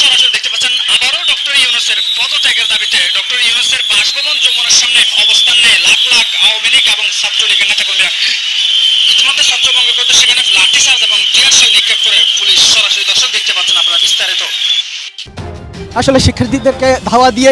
সরাসরি দেখতে পাচ্ছেন আবারও ডক্টর ইউনুসের দাবিতে ডক্টর ইউনুসের বাসভবন সামনে অবস্থান লাখ লাখ আওয়ামী ইতিমধ্যে সেখানে এবং করে পুলিশ। সরাসরি দেখতে পাচ্ছেন আপনারা বিস্তারিত। আসলে শিক্ষার্থীদেরকে ধাওয়া দিয়ে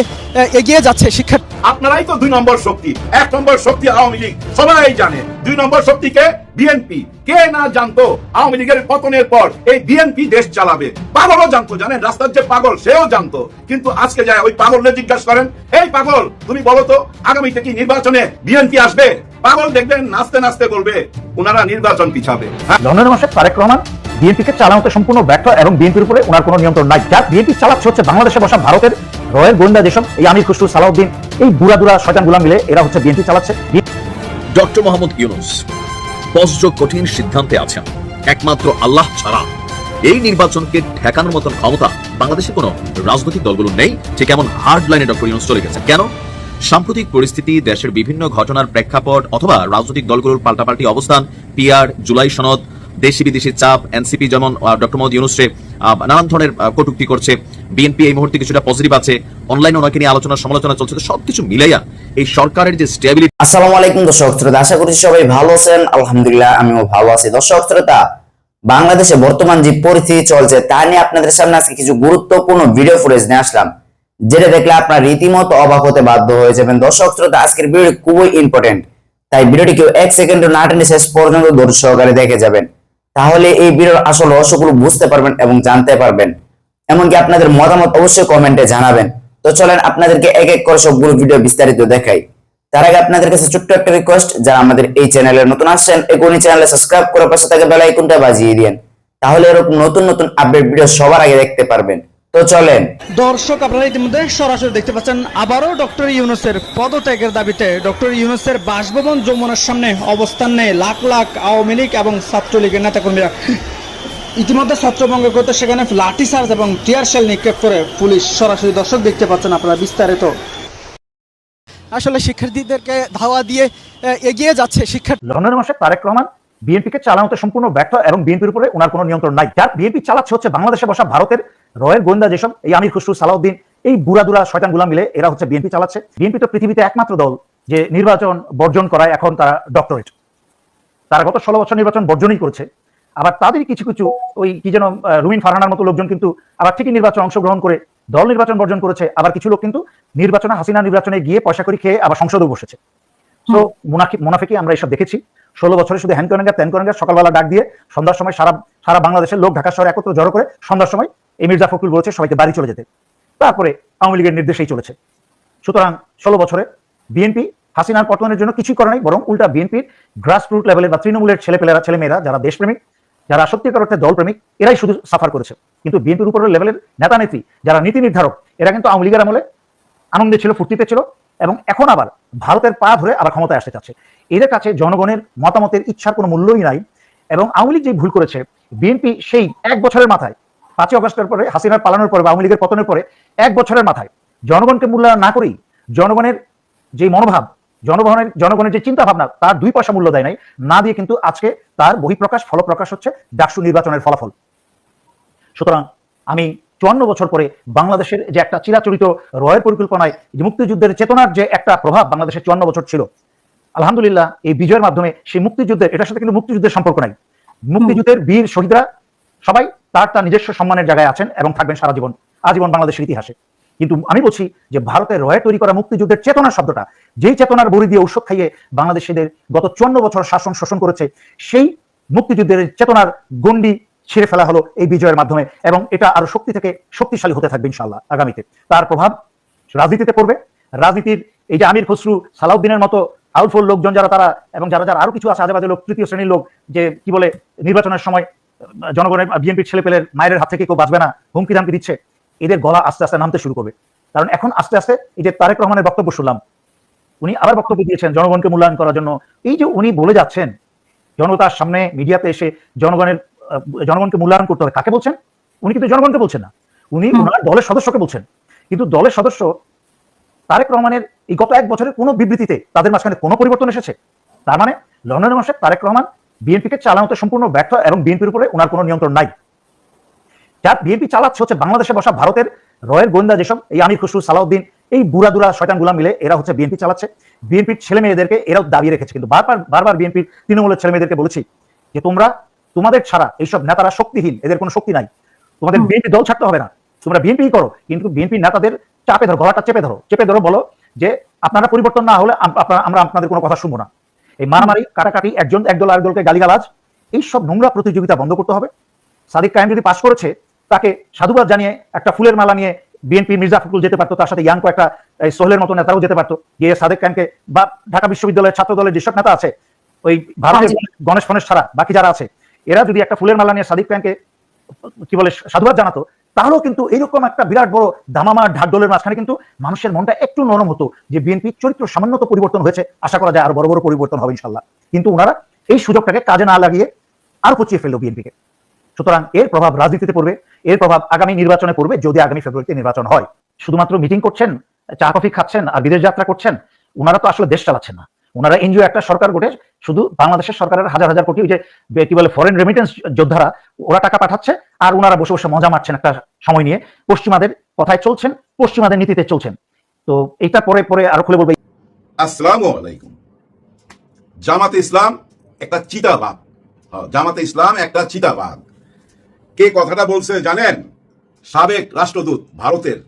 এগিয়ে যাচ্ছে শিক্ষা আপনারাই তো দুই নম্বর শক্তি। এক নম্বর শক্তি আওয়ামী লীগ। সবাই জানে দুই নম্বর শক্তিকে বিএনপি। কে না জানতো আওয়ামী লীগের পতনের পর এই বিএনপি দেশ চালাবে? পাগলও জানতো জানেন? রাস্তার যে পাগল সেও জানতো। কিন্তু আজকে যায় ওই পাগলকে জিজ্ঞাসা করেন এই পাগল তুমি বলো তো আগামীতে কি নির্বাচনে বিএনপি আসবে? পাগল দেখবেন নাচতে নাচতে বলবে ওনারা নির্বাচন পিছাবে। হ্যাঁ। লন্ডনের মাসে তারেক রহমান বিএনপিকে চালানোতে সম্পূর্ণ ব্যর্থ এবং বিএনপির উপরে ওনার কোনো নিয়ন্ত্রণ নাই। যা বিএনপি চালাচ্ছে হচ্ছে বাংলাদেশে বসা ভারতের রয়েল গোয়েন্দা যেসব এই আমির খুসরু সালাউদ্দিন, এই বুড়া দুরা শয়তানগুলা মিলে এরা হচ্ছে বিএনপি চালাচ্ছে। ডক্টর মোহাম্মদ ইউনুস বজ্র কঠিন সিদ্ধান্তে আছেন। একমাত্র আল্লাহ ছাড়া এই নির্বাচনকে ঠেকানোর মতন ক্ষমতা বাংলাদেশে কোনো রাজনৈতিক দলগুলো নেই। ঠিক এমন হার্ড লাইনে ডক্টর ইউনুস চলে গেছে কেন? সাম্প্রতিক পরিস্থিতি, দেশের বিভিন্ন ঘটনার প্রেক্ষাপট অথবা রাজনৈতিক দলগুলোর পাল্টাপাল্টি অবস্থান, পিআর, জুলাই সনদ দেশি বিদেশি চাপ, এনসিপি যেমন ডক্টর মোহাম্মদ ইউনুসে নানান ধরনের কটূক্তি করছে। বিএনপি এই মুহূর্তে কিছুটা পজিটিভ আছে। অনলাইনে ওনাকে নিয়ে আলোচনা, সমালোচনা চলছে। সবকিছু মিলাইয়া এই সরকারের যে স্টেবিলিটি আসসালামু আলাইকুম, দর্শক শ্রোতা। আশা করছি সবাই ভালো আছেন। আলহামদুলিল্লাহ, আমিও ভালো আছি। দর্শক শ্রোতা, বাংলাদেশে বর্তমান যে পরিস্থিতি চলছে, তা নিয়ে আপনাদের সামনে আজকে কিছু গুরুত্বপূর্ণ ভিডিও ফুটেজ নিয়ে আসলাম, যেটা দেখলে আপনার রীতিমতো অবাক হতে বাধ্য হয়ে যাবেন। দর্শক শ্রোতা, আজকের ভিডিও খুবই ইম্পর্টেন্ট তাই ভিডিওটি কেউ এক সেকেন্ড না টেনে শেষ পর্যন্ত ধৈর্য সহকারে দেখে যাবেন। তাহলে এই ভিডিওর আসল রহস্যগুলো বুঝতে পারবেন এবং জানতে পারবেন। এমনকি আপনাদের মতামত অবশ্যই কমেন্টে জানাবেন। তো চলেন আপনাদেরকে এক এক করে সবগুলো ভিডিও বিস্তারিত দেখাই। তার আগে আপনাদের কাছে ছোট্ট একটা রিকোয়েস্ট যারা আমাদের এই চ্যানেলে নতুন আসছেন, এখনই চ্যানেলে সাবস্ক্রাইব করে পাশে তাকে বেল আইকনটা বাজিয়ে দিন তাহলে এরকম নতুন নতুন আপডেট ভিডিও সবার আগে দেখতে পারবেন। তো চলেন। দর্শক আপনারা ইতিমধ্যে সরাসরি দেখতে পাচ্ছেন আবারও ডক্টর ইউনুসের পদত্যাগের দাবিতে ডক্টর ইউনুসের বাসভবন যমুনার সামনে অবস্থান নেয় লাখ লাখ আওয়ামী লীগ এবং ছাত্রলীগের নেতাকর্মীরা। ইতিমধ্যে ছত্রভঙ্গ করতে সেখানে লাঠিচার্জ এবং টিয়ারশেল নিক্ষেপ করে পুলিশ। সরাসরি দর্শক দেখতে পাচ্ছেন আপনারা বিস্তারিত। আসলে শিক্ষার্থীদেরকে ধাওয়া দিয়ে এগিয়ে যাচ্ছে শিক্ষা লন্ডনের মাসে তারেক রহমান বিএনপিকে চালানোতে সম্পূর্ণ ব্যর্থ এবং বিএনপির উপরে ওনার কোনো নিয়ন্ত্রণ নাই। যার বিএনপি চালাচ্ছে হচ্ছে বাংলাদেশে বসা ভারতের রয়েল গোয়েন্দা যেসব, এই আমির খুসরু সালাউদ্দিন, এই বুড়া শয়তানগুলা মিলে এরা হচ্ছে বিএনপি চালাচ্ছে। বিএনপি তো পৃথিবীতে একমাত্র দল যে নির্বাচন বর্জন করায় এখন তারা ডক্টরেট। তারা গত ষোলো বছর নির্বাচন বর্জনই করছে। আবার তাদের কিছু কিছু ওই কি যেন রুমিন ফারহানার মতো লোকজন কিন্তু আবার ঠিকই নির্বাচন অংশগ্রহণ করে দল নির্বাচন বর্জন করেছে। আবার কিছু লোক কিন্তু নির্বাচনে হাসিনা নির্বাচনে গিয়ে পয়সা করে খেয়ে আবার সংসদেও বসেছে। তো মুনাফিকি আমরা এসব দেখেছি। ষোলো বছরে শুধু হ্যান করেন ত্যান করেন সকালবেলা ডাক দিয়ে সন্ধ্যার সময় সারা সারা বাংলাদেশের লোক ঢাকা শহরে একত্র জড়ো করে সন্ধ্যার সময় এই মির্জা ফখরুল বলেছে, সবাইকে বাড়ি চলে যেতে। তারপরে আওয়ামী লীগের নির্দেশেই চলেছে। সুতরাং ষোলো বছরে বিএনপি হাসিনার পতনের জন্য কিছুই করে নাই, বরং উল্টা বিএনপির গ্রাসরুট লেভেলের বা তৃণমূলের ছেলেপেলেরা, ছেলেমেয়েরা, যারা দেশপ্রেমিক, যারা সত্যিকার অর্থে দলপ্রেমিক, এরাই শুধু সাফার করেছে। কিন্তু বিএনপির উপরের লেভেলের নেতা নেত্রী যারা নীতি নির্ধারক এরা কিন্তু আওয়ামী লীগের আমলে আনন্দে ছিল, ফুর্তিতে ছিল, এবং এখন আবার ভারতের পা ধরে আবার ক্ষমতায় আসতে চাচ্ছে। এদের কাছে জনগণের মতামতের ইচ্ছার কোনো মূল্যই নাই, এবং আওয়ামী লীগ যে ভুল করেছে, বিএনপি সেই এক বছরের মাথায় পাঁচই অগস্টের পরে, হাসিনার পালানোর পরে বা আওয়ামী লীগের পতনের পরে এক বছরের মাথায় জনগণকে মূল্যায়ন না করেই জনগণের যে মনোভাব, জনগণের জনগণের যে চিন্তা ভাবনা তার দুই পয়সা মূল্য দেয় নাই। না দিয়ে কিন্তু আজকে তার বহিঃপ্রকাশ, ফলপ্রকাশ হচ্ছে ডাকসু নির্বাচনের ফলাফল। সুতরাং আমি চুয়ান্ন বছর পরে বাংলাদেশের যে একটা চিরাচরিত রয়ের পরিকল্পনায় মুক্তিযুদ্ধের চেতনার যে একটা প্রভাব বাংলাদেশের চুয়ান্ন বছর ছিল, আলহামদুলিল্লাহ এই বিজয়ের মাধ্যমে সেই মুক্তিযুদ্ধের এটার সাথে কিন্তু মুক্তিযুদ্ধের সম্পর্ক নাই। মুক্তিযুদ্ধের বীর শহীদরা সবাই তার তার নিজস্ব সম্মানের জায়গায় আছেন এবং থাকবেন সারা জীবন, আজীবন বাংলাদেশের ইতিহাসে। কিন্তু আমি বলছি যে ভারতের রয়ে তৈরি করা মুক্তিযুদ্ধের চেতনার শব্দটা, যেই চেতনার বড়ি দিয়ে ঔষধ খাইয়ে বাংলাদেশিদের গত চুয়ান্ন বছর শাসন শোষণ করেছে, সেই মুক্তিযুদ্ধের চেতনার গণ্ডি ছিঁড়ে ফেলা হলো এই বিজয়ের মাধ্যমে এবং এটা আরও শক্তি থেকে শক্তিশালী হতে থাকবে ইনশাল্লাহ আগামীতে। তার প্রভাব রাজনীতিতে পড়বে। রাজনীতির এই যে আমির খসরু, সালাউদ্দিনের মতো আউটফুল লোকজন যারা তারা এবং যারা যারা আরও কিছু আছে, আজেবাজে লোক, তৃতীয় শ্রেণির লোক, যে কি বলে নির্বাচনের সময় জনগণের বিএনপির ছেলেপেলের মায়ের হাত থেকে কেউ বাঁচবে না হুমকি ধামকি দিচ্ছে এদের গলা আস্তে আস্তে নামতে শুরু করবে। কারণ এখন আস্তে আস্তে এই যে তারেক রহমানের বক্তব্য শুনলাম উনি আবার বক্তব্য দিয়েছেন জনগণকে মূল্যায়ন করার জন্য। এই যে উনি বলে যাচ্ছেন জনতার সামনে মিডিয়াতে এসে জনগণের জনগণকে মূল্যায়ন করতে হবে কাকে বলছেন? উনি কিন্তু জনগণকে বলছেন না। উনি ওনার দলের সদস্যকে বলছেন। কিন্তু দলের সদস্য তারেক রহমানের এই গত এক বছরের কোনো বিবৃতিতে তাদের মাঝখানে কোনো পরিবর্তন এসেছে? তার মানে লন্ডনের মাসে তারেক রহমান বিএনপিকে চালানোতে সম্পূর্ণ ব্যর্থ এবং বিএনপির উপরে ওনার কোনো নিয়ন্ত্রণ নাই। যার বিএনপি চালাচ্ছে হচ্ছে বাংলাদেশে বসা ভারতের রয়ের গোয়েন্দা যেসব এই আমির খুসরু সালাউদ্দিন এই বুড়া দুরা শয়তানগুলা মিলে এরা হচ্ছে বিএনপি চালাচ্ছে। বিএনপির ছেলে মেয়েদেরকে এরাও দাবিয়ে রেখেছে। কিন্তু বারবার বারবার বিএনপির তৃণমূলের ছেলে মেয়েদেরকে বলেছি যে তোমরা তোমাদের ছাড়া এইসব নেতারা শক্তিহীন এদের কোনো শক্তি নাই। তোমাদের বিএনপি দল ছাড়তে হবে না। তোমরা বিএনপি করো কিন্তু বিএনপি নেতাদের চাপে ধরো গলাটা চেপে ধরো চেপে ধরো বলো যে আপনারা পরিবর্তন না হলে আমরা আপনাদের কোনো কথা শুনব না। এই মারামারি কাটাকাটি একজন একদল আরেকদলকে গালিগালাজ এই সব নোংরা প্রতিযোগিতা বন্ধ করতে হবে। সাদিক কায়েম যদি পাশ করেছে তাকে সাধুবাদ জানিয়ে একটা ফুলের মালা নিয়ে বিএনপি মির্জা ফখরুল যেতে পারতো তার সাথে ইয়াং একটা এই সোহেলের মতো নেতারাও যেতে পারতো গিয়ে সাদেক কায়েমকে বা ঢাকা বিশ্ববিদ্যালয়ের ছাত্র দলের যেসব নেতা আছে ওই ভারতের গণেশ ফণেশ ছাড়া বাকি যারা আছে এরা যদি একটা ফুলের মালা নিয়ে সাদিক কায়েমকে কি বলে সাধুবাদ জানাতো তাহলেও কিন্তু এরকম একটা বিরাট বড় দামামা ঢাকডোলের মাঝখানে কিন্তু মানুষের মনটা একটু নরম হতো যে বিএনপির চরিত্র সামান্যত পরিবর্তন হয়েছে, আশা করা যায় আরও বড় বড় পরিবর্তন হবে ইনশাল্লাহ কিন্তু ওনারা এই সুযোগটাকে কাজে না লাগিয়ে আরও পচিয়ে ফেলল বিএনপিকে সুতরাং এর প্রভাব রাজনীতিতে পড়বে, এর প্রভাব আগামী নির্বাচনে পড়বে যদি আগামী ফেব্রুয়ারিতে নির্বাচন হয়। শুধুমাত্র মিটিং করছেন, চা, কফি খাচ্ছেন আর বিদেশ যাত্রা করছেন, ওনারা তো আসলে দেশ চালাচ্ছেন না। ওনারা এনজিও একটা সরকার গোটে শুধু বাংলাদেশের সরকারের হাজার হাজার কোটি ওই যে কি বলে ফরেন রেমিটেন্স যোদ্ধারা ওরা টাকা পাঠাচ্ছে আর ওনারা বসে বসে মজা মারছেন একটা সময় নিয়ে। পশ্চিমাদের কথায় চলছেন পশ্চিমাদের নীতিতে চলছেন। তো এইটা পরে পরে আরও খুলে বলবে। আসসালামু আলাইকুম। জামাতে ইসলাম একটা চিতাবাঘ হ্যাঁ, জামাতে ইসলাম একটা চিতাবাঘ কে কথাটা বলছে জানেন? সাবেক রাষ্ট্রদূত ভারতের।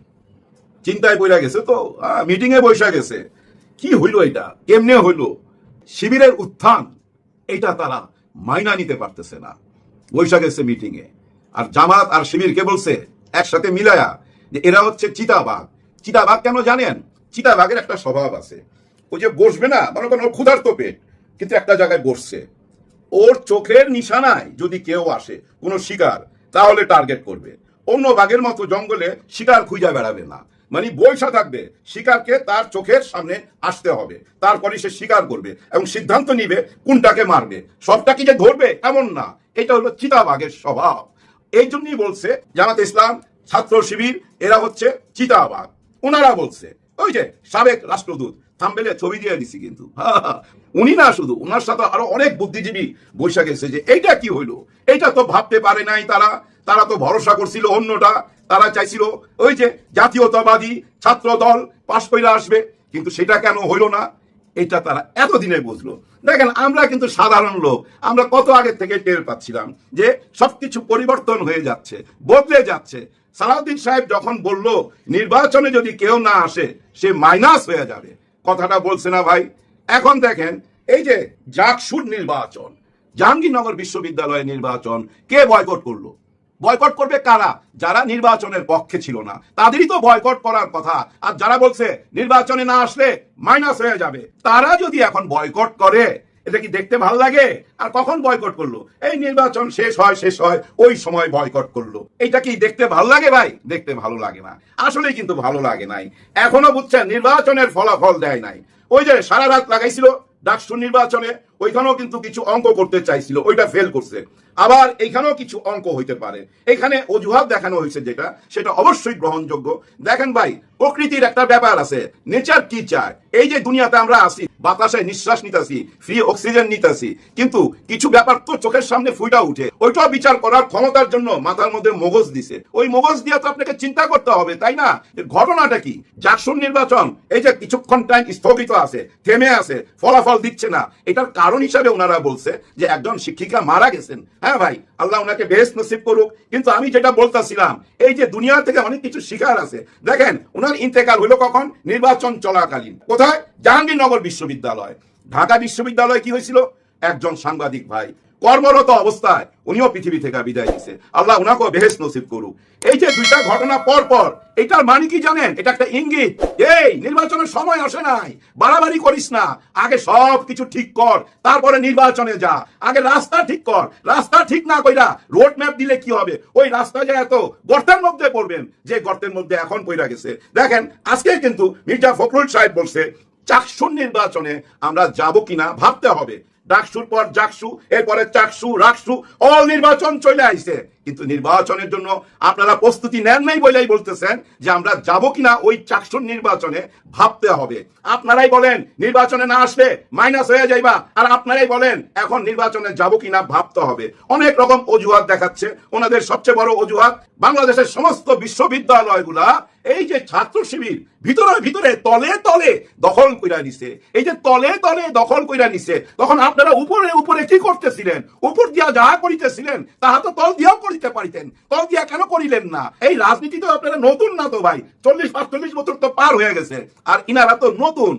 চিন্তায় বইরা গেছে তো মিটিং এ বৈশা গেছে। কি হইল এটা? কেমনে হইল? শিবিরের উত্থান, এটা তারা মাইনা নিতে পারতেছে না। বৈশা গেছে মিটিং এ। আর জামাত আর শিবির কে বলছে? একসাথে মিলায়া, যে এরা হচ্ছে চিতাবাঘ। চিতাবাঘ কেন জানেন? চিতাবাঘের একটা স্বভাব আছে। ওই যে বসবে না, মনে করেন ওর ক্ষুধার্ত পেট, কিন্তু একটা জায়গায় বসছে। ওর চোখের নিশানায় যদি কেউ আসে, কোনো শিকার, তাহলে টার্গেট করবে। অন্য বাঘের মতো জঙ্গলে শিকার খুঁজে বেড়াবে না। মানে বৈশা থাকবে। শিকারকে তার চোখের সামনে আসতে হবে। তারপরে সে শিকার করবে এবং সিদ্ধান্ত নিবে কোনটাকে মারবে। সবটা কি যে ধরবে এমন না। এটা হলো চিতাবাঘের স্বভাব। এই জন্যই বলছে জামাত ইসলাম, ছাত্র শিবির, এরা হচ্ছে চিতাবাঘ। ওনারা বলছে, ওই যে সাবেক রাষ্ট্রদূত থাম্বেলে ছবি দিয়ে দিছি কিন্তু। উনি না শুধু ওনার সাথে আরও অনেক বুদ্ধিজীবী বৈশাখ এসেছে যে এইটা কি হইল? এইটা তো ভাবতে পারে নাই তারা। তারা তো ভরসা করছিল অন্যটা, তারা চাইছিল ওই যে জাতীয়তাবাদী ছাত্র দল পাশ কইরা আসবে, কিন্তু সেটা কেন হইল না? এটা তারা এতদিনে বুঝলো। দেখেন, আমরা কিন্তু সাধারণ লোক, আমরা কত আগে থেকে টের পাচ্ছিলাম যে সবকিছু পরিবর্তন হয়ে যাচ্ছে, বদলে যাচ্ছে। সালাউদ্দিন সাহেব যখন বলল, নির্বাচনে যদি কেউ না আসে, সে মাইনাস হয়ে যাবে। কথাটা বলছে না ভাই। এখন দেখেন, এই যে জাকসুর নির্বাচন, জাহাঙ্গীরনগর বিশ্ববিদ্যালয়ের নির্বাচন, কে বয়কট করল? বয়কট করবে কারা? যারা নির্বাচনের পক্ষে ছিল না। তাদেরই তো বয়কট করার কথা। আর যারা বলছে নির্বাচনে না আসলে মাইনাস হয়ে যাবে, তারা যদি এখন বয়কট করে, এটা কি দেখতে ভালো লাগে? আর কখন বয়কট করল? এই নির্বাচন শেষ হয় শেষ হয়, ওই সময় বয়কট করল। এটা কি দেখতে ভালো লাগে ভাই? দেখতে ভালো লাগে না। আসলে কিন্তু ভালো লাগে নাই। এখনও বুঝছেন, নির্বাচনের ফলাফল দেয় নাই। ওই যে সারা রাত লাগাইছিল ডাকসু নির্বাচনে ওইখানেও কিন্তু কিছু অঙ্ক করতে চাইছিল, ওইটা ফেল করছে। আবার এইখানেও কিছু অঙ্ক হইতে পারে। এখানে অজুহাত দেখানো হয়েছে যেটা, সেটা অবশ্যই গ্রহণযোগ্য। দেখেন ভাই, প্রকৃতির একটা ব্যাপার আছে। নেচার কি চায়? এই যে দুনিয়াতে আমরা আছি বাতাসে নিঃশ্বাস নিতেছি ফ্রি অক্সিজেন নিতেছি কিন্তু কিছু ব্যাপার তো চোখের সামনে ফুইটা উঠে। ওইটাও বিচার করার ক্ষমতার জন্য মাথার মধ্যে মগজ দিছে। ওই মগজ দিয়ে তো আপনাকে চিন্তা করতে হবে, তাই না? ঘটনাটা কি? জাকসুর নির্বাচন, এই যে কিছুক্ষণ টাইম স্থগিত আছে, থেমে আছে, ফলাফল দিচ্ছে না, এটার কারণ হিসাবে ওনারা বলছে যে একজন শিক্ষিকা মারা গেছেন। হ্যাঁ ভাই আল্লাহ ওনাকে বেশ নসিব করুক। কিন্তু আমি যেটা বলতেছিলাম, এই যে দুনিয়া থেকে অনেক কিছু শিকার আছে। দেখেন ওনার ইন্তেকাল হলো কখন? নির্বাচন চলাকালীন। কোথায়? জাহাঙ্গীরনগর বিশ্ববিদ্যালয়। ঢাকা বিশ্ববিদ্যালয় কি হয়েছিল? একজন সাংবাদিক ভাই। কর্মরত অবস্থায় উনিও পৃথিবী থেকে বিদায় দিছে আল্লাহ উনাকেও বেহেস নসিব করুক। এই যে দুইটা ঘটনা পর পর এটার মানে কি জানেন? এটা একটা ইঙ্গিত। এই, নির্বাচনের সময় আসে নাই। বাড়াবাড়ি করিস না। আগে সব কিছু ঠিক কর, তারপরে নির্বাচনে যা। আগে রাস্তা ঠিক কর। রাস্তা ঠিক না কইরা রোড ম্যাপ দিলে কি হবে? ওই রাস্তা যে এত গর্তের মধ্যে পড়বেন, যে গর্তের মধ্যে এখন পইরা গেছে। দেখেন, আজকে কিন্তু মির্জা ফখরুল সাহেব বলছে, চাকসুর নির্বাচনে আমরা যাব কিনা ভাবতে হবে। ডাকসুর পর জাকসু, এরপরে চাকসু, রাকসু অল নির্বাচন চলে আইছে। কিন্তু নির্বাচনের জন্য আপনারা প্রস্তুতি নেন নাই বলেই বলতেছেন যে আমরা যাব কিনা ওই চাকসুর নির্বাচনে ভাবতে হবে। আপনারাই বলেন, নির্বাচনে না আসলে মাইনাস হয়ে যাইবা। আর আপনারাই বলেন, এখন নির্বাচনে যাব কিনা ভাবতে হবে। অনেক রকম অজুহাত দেখাচ্ছে। ওনাদের সবচেয়ে বড় অজুহাত বাংলাদেশের সমস্ত বিশ্ববিদ্যালয়গুলা এই যে ছাত্র শিবির, ভিতরে ভিতরে, তলে তলে দখল কইরা নিছে। এই যে তলে তলে দখল কইরা নিছে, তখন আপনারা উপরে উপরে কি করতেছিলেন? উপর দিয়া যা করিতেছিলেন, তাহা তো তল দিয়াও করিতে পারিতেন। তল দিয়া কেন করিলেন না? এই রাজনীতি তো আপনারা নতুন না তো ভাই, চল্লিশ পাঁচচল্লিশ বছর তো পার হয়ে গেছে, আর ইনারা তো নতুন।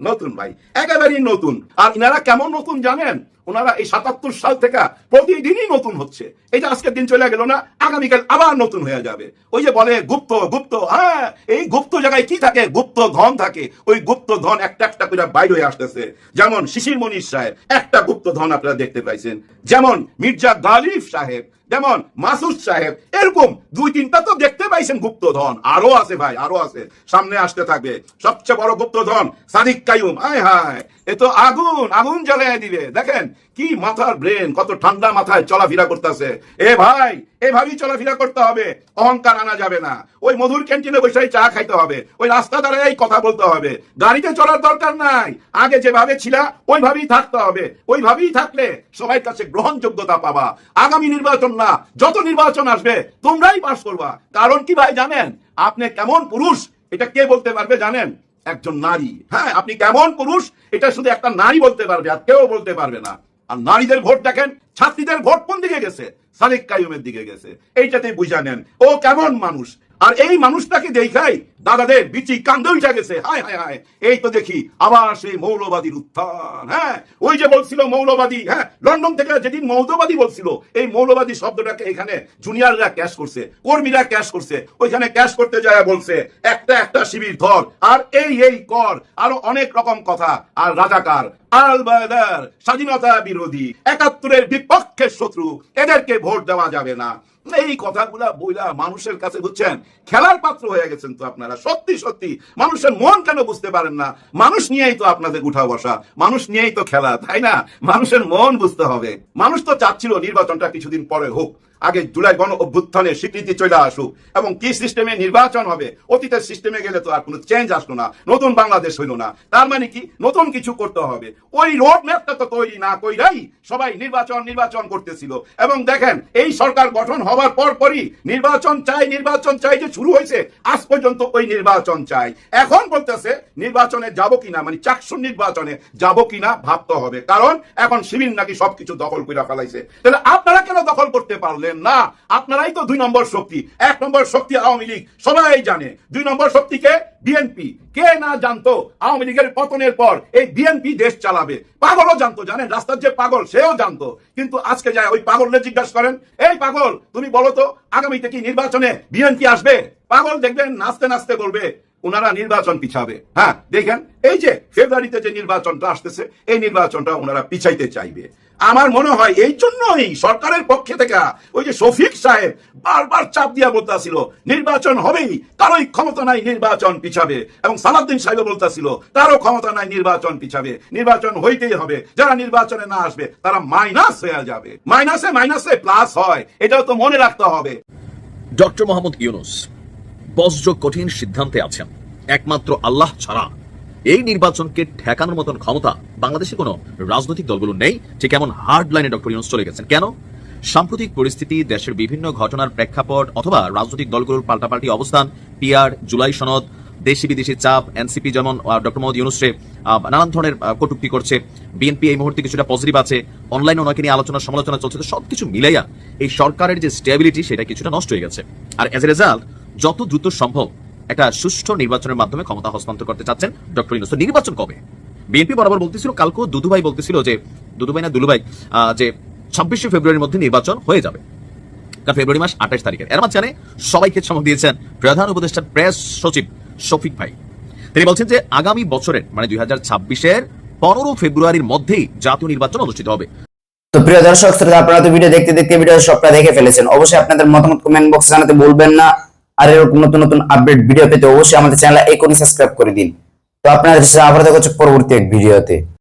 নতুন ভাই, একেবারেই নতুন। আর ইনারা কেমন নতুন জানেন? ওনারা এই সাতাত্তর সাল থেকে প্রতিদিনই নতুন হচ্ছে। এই যে আজকের দিন চলে গেল না, আগামীকাল আবার নতুন হয়ে যাবে। ওই যে বলে গুপ্ত গুপ্ত হ্যাঁ এই গুপ্ত জায়গায় কি থাকে? গুপ্ত ধন থাকে। ওই গুপ্ত ধন একটা একটা করে বাইরে হয়ে আসতেছে। যেমন শিশির মনির সাহেব, একটা গুপ্ত ধন আপনারা দেখতে পাইছেন। যেমন মির্জা গালিব সাহেব যেমন মাসুদ সাহেব, এরকম দুই তিনটা তো দেখতে পাইছেন গুপ্তধন। আরও আছে ভাই, আরও আছে। সামনে আসতে থাকবে। সবচেয়ে বড় গুপ্তধন সাদিক কায়ুম আয় হায়, এ তো আগুন আগুন জ্বালিয়ে দিবে। দেখেন কি মাথার ব্রেন কত ঠান্ডা মাথায় চলাফেরা করতেছে। এ ভাই, এভাবেই চলাফেরা করতে হবে, অহংকার আনা যাবে না। ওই মধুর ক্যান্টিনে বসে চা খাইতে হবে, ওই রাস্তা দাঁড়াই কথা বলতে হবে। গাড়িতে চলার দরকার নাই, আগে যেভাবে ছিলা, ওইভাবেই থাকতে হবে। ওইভাবেই থাকলে সবাই কাছে গ্রহণযোগ্যতা পাবা। আগামী নির্বাচন না, যত নির্বাচন আসবে, তোমরাই পাস করবা। কারণ কি ভাই জানেন, আপনি কেমন পুরুষ, এটা কে বলতে পারবে জানেন? একজন নারী। হ্যাঁ আপনি কেমন পুরুষ, এটা শুধু একটা নারী বলতে পারবে, আর কেউ বলতে পারবে না। আর নারীদের ভোট দেখেন, ছাত্রীদের ভোট কোন দিকে গেছে? সালিক কায়ুমের দিকে গেছে। এইটাতেই বুঝা নেন, ও কেমন মানুষ? আর এই মানুষটাকে দেখাই। দাদাদের বিচি কান্দে উঠে গেছে। হায় হায় হায়। এই তো দেখি, আবার সেই মৌলবাদীর উত্থান হ্যাঁ? ওই যে বলছিল মৌলবাদী হ্যাঁ? লন্ডন থেকে যেদিন মৌলবাদী বলছিল, এই মৌলবাদী শব্দটাকে এখানে জুনিয়ররা ক্যাশ করছে, কর্মীরা ক্যাশ করছে। ওইখানে ক্যাশ করতে যায় বলছে, একটা একটা শিবির ধর, আর এই এই কর। আরও অনেক রকম কথা। আর রাজাকার, আল বায়দার স্বাধীনতা বিরোধী, একাত্তরের বিপক্ষের শত্রু, এদেরকে ভোট দেওয়া যাবে না। এই কথাগুলা বইলা মানুষের কাছে বুঝছেন? খেলার পাত্র হয়ে গেছেন তো আপনারা। সত্যি সত্যি। মানুষের মন কেন বুঝতে পারেন না? মানুষ নিয়েই তো আপনাদের উঠা বসা। মানুষ নিয়েই তো খেলা, তাই না? মানুষের মন বুঝতে হবে। মানুষ তো চাচ্ছিল নির্বাচনটা কিছুদিন পরে হোক। আগে জুলাই গণ অভ্যুত্থানের স্বীকৃতি চলে আসুক এবং কি সিস্টেমে নির্বাচন হবে, অতীতের সিস্টেমে গেলে তো আর কোনো চেঞ্জ আসলো না, নতুন বাংলাদেশ হইল না। তার মানে কি? নতুন কিছু করতে হবে। ওই রোড ম্যাপটা তো তৈরি না কইরাই সবাই নির্বাচন নির্বাচন করতেছিল। এবং দেখেন, এই সরকার গঠন হওয়ার পর পরই নির্বাচন চাই নির্বাচন চাই যে শুরু হয়েছে, আজ পর্যন্ত ওই নির্বাচন চাই। এখন বলতেছে, নির্বাচনে যাব কিনা? মানে চাকসুর নির্বাচনে যাব কিনা ভাবতে হবে। কারণ এখন শিবির নাকি সবকিছু দখল করে ফেলাইছে। তাহলে আপনারা কেন দখল করতে পারলেন? না, আপনারাই তো দুই নম্বর শক্তি। এক নম্বর শক্তি আওয়ামী লীগ। সবাই জানে, দুই নম্বর শক্তিকে বিএনপি। কে না জানতো আওয়ামী লীগের পতনের পর এই বিএনপি দেশ চালাবে? পাগলও জানতো, জানেন? রাস্তার যে পাগল, সেও জানতো। কিন্তু আজকে যায় ওই পাগলরে জিজ্ঞাসা করেন, এই পাগল, তুমি বলো তো, আগামীতে কি নির্বাচনে বিএনপি আসবে? পাগল দেখবেন নাচতে নাচতে বলবে, ওনারা নির্বাচন পিছাবে। হ্যাঁ দেখেন, এই যে ফেব্রুয়ারিতে যে নির্বাচনটা আসতেছে, এই নির্বাচনটা ওনারা পিছাইতে চাইবে। আমার মনে হয় এই জন্যই সরকারের পক্ষে থেকে ওই যে শফিক সাহেব বারবার চাপ দিয়া বলতেছিল, নির্বাচন হবেই, কারোই ক্ষমতা নাই নির্বাচন পিছাবে। এবং সালাদ্দিন সাহেব বলতেছিল, তারও ক্ষমতা নাই নির্বাচন পিছাবে। নির্বাচন হইতেই হবে, যারা নির্বাচনে না আসবে, তারা মাইনাস হয়ে যাবে। মাইনাসে মাইনাসে প্লাস হয়, এটাও তো মনে রাখতে হবে। ডক্টর মোহাম্মদ ইউনুস, বজ্র কঠিন সিদ্ধান্তে আছেন। একমাত্র আল্লাহ ছাড়া এই নির্বাচনকে ঠেকানোর মতন ক্ষমতা বাংলাদেশে কোনো রাজনৈতিক দলগুলো নেই ঠিক এমন হার্ড লাইনে ডক্টর ইউনুস চলে গেছেন। কেন? সাম্প্রতিক পরিস্থিতি, দেশের বিভিন্ন ঘটনার প্রেক্ষাপট অথবা রাজনৈতিক দলগুলোর পাল্টাপাল্টি অবস্থান, পিআর, জুলাই সনদ দেশি বিদেশি চাপ, এনসিপি যেমন ডক্টর মোহাম্মদ ইউনুসরে নানান ধরনের কটুক্তি করছে। বিএনপি এই মুহূর্তে কিছুটা পজিটিভ আছে। অনলাইনে ওনাকে নিয়ে আলোচনা, সমালোচনা চলছে। তো সবকিছু মিলাইয়া এই সরকারের যে স্টেবিলিটি সেটা কিছুটা নষ্ট হয়ে গেছে। আর এজ এ রেজাল্ট যত দ্রুত সম্ভব একটা সুষ্ঠু নির্বাচনের মাধ্যমে ক্ষমতা হস্তান্তর করতে চাচ্ছেন ডক্টর ইউনুস। নির্বাচন কবে? বিএনপি বরাবর বলতেছিল, কালকেও দুদুভাই বলতেছিল যে, দুদুভাই না, দুলুভাই যে ছাব্বিশে ফেব্রুয়ারির মধ্যে নির্বাচন হয়ে যাবে। ফেব্রুয়ারি মাস আঠাশ তারিখের। এর মাঝখানে সবাইকে চমক দিয়েছেন প্রধান উপদেষ্টার প্রেস সচিব শফিক ভাই। তিনি বলছেন যে, আগামী বছরের মানে দুই হাজার ছাব্বিশের পনেরো ফেব্রুয়ারির মধ্যেই জাতীয় নির্বাচন অনুষ্ঠিত হবে। তো প্রিয় দর্শক, শ্রোতা, আপনারা তো ভিডিও দেখতে দেখতে ভিডিও সবটা দেখে ফেলেছেন। অবশ্যই আপনাদের মতামত কমেন্ট বক্সে জানাতে ভুলবেন না। আর এরকম নতুন নতুন আপডেট ভিডিও পেতে অবশ্যই আমাদের চ্যানেল এখনই সাবস্ক্রাইব করে দিন। তো আপনাদের সাথে আবার দেখা হচ্ছে পরবর্তী এক ভিডিওতে